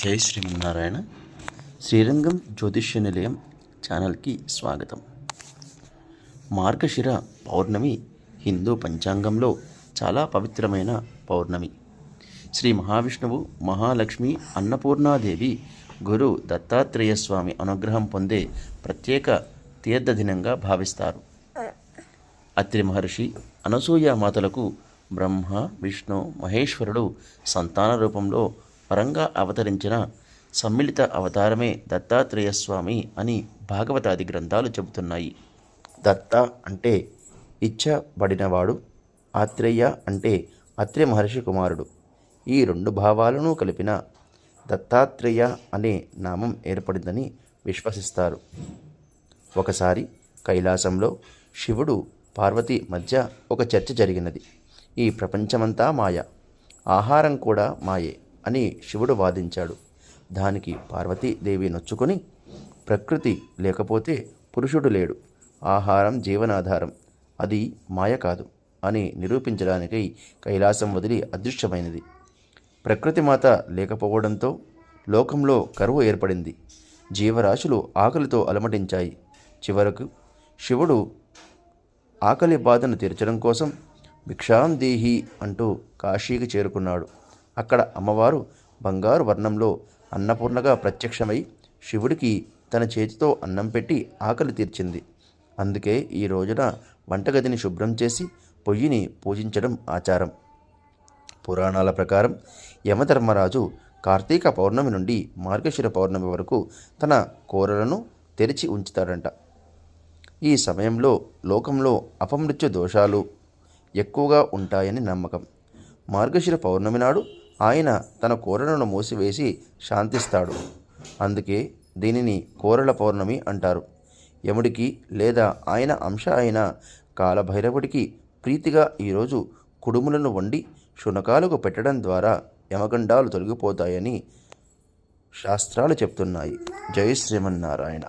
జై శ్రీమన్నారాయణ. శ్రీరంగం జ్యోతిష్య నిలయం ఛానల్కి స్వాగతం. మార్గశిర పౌర్ణమి హిందూ పంచాంగంలో చాలా పవిత్రమైన పౌర్ణమి. శ్రీ మహావిష్ణువు మహాలక్ష్మి అన్నపూర్ణాదేవి గురు దత్తాత్రేయ స్వామి అనుగ్రహం పొందే ప్రత్యేక తీర్థదినంగా భావిస్తారు. అత్రి మహర్షి అనసూయ మాతలకు బ్రహ్మ విష్ణు మహేశ్వరుడు సంతాన రూపంలో వరంగా అవతరించిన సమ్మిళిత అవతారమే దత్తాత్రేయ స్వామి అని భాగవతాది గ్రంథాలు చెబుతున్నాయి. దత్త అంటే ఇచ్చబడినవాడు ఆత్రేయ అంటే అత్రి మహర్షి కుమారుడు. ఈ రెండు భావాలను కలిపిన దత్తాత్రేయ అనే నామం ఏర్పడిందని విశ్వసిస్తారు. ఒకసారి కైలాసంలో శివుడు పార్వతి మధ్య ఒక చర్చ జరిగినది. ఈ ప్రపంచమంతా మాయ ఆహారం కూడా మాయే. అని శివుడు వాదించాడు. దానికి పార్వతీదేవి నొచ్చుకొని ప్రకృతి లేకపోతే పురుషుడు లేడు. ఆహారం జీవనాధారం. అది మాయ కాదు అని నిరూపించడానికై కైలాసం వదిలి అదృశ్యమైనది. ప్రకృతి మాత లేకపోవడంతో లోకంలో కరువు ఏర్పడింది. జీవరాశులు ఆకలితో అలమటించాయి. చివరకు శివుడు ఆకలి బాధను తీర్చడం కోసం భిక్షాం దేహి అంటూ కాశీకి చేరుకున్నాడు. అక్కడ అమ్మవారు బంగారు వర్ణంలో అన్నపూర్ణగా ప్రత్యక్షమై శివుడికి తన చేతితో అన్నం పెట్టి ఆకలి తీర్చింది. అందుకే ఈ రోజున వంటగదిని శుభ్రం చేసి పొయ్యిని పూజించడం ఆచారం. పురాణాల ప్రకారం యమధర్మరాజు కార్తీక పౌర్ణమి నుండి మార్గశిర పౌర్ణమి వరకు తన కూరలను తెరిచి ఉంచుతాడంట. ఈ సమయంలో లోకంలో అపమృత్యు దోషాలు ఎక్కువగా ఉంటాయని నమ్మకం. మార్గశిర పౌర్ణమి నాడు ఆయన తన కోరలను మూసివేసి శాంతిస్తాడు. అందుకే దీనిని కోరల పౌర్ణమి అంటారు. యముడికి లేదా ఆయన అంశ అయిన కాలభైరవుడికి ప్రీతిగా ఈరోజు కుడుములను వండి శునకాలకు పెట్టడం ద్వారా యమగండాలు తొలగిపోతాయని శాస్త్రాలు చెప్తున్నాయి. జై శ్రీమన్నారాయణ.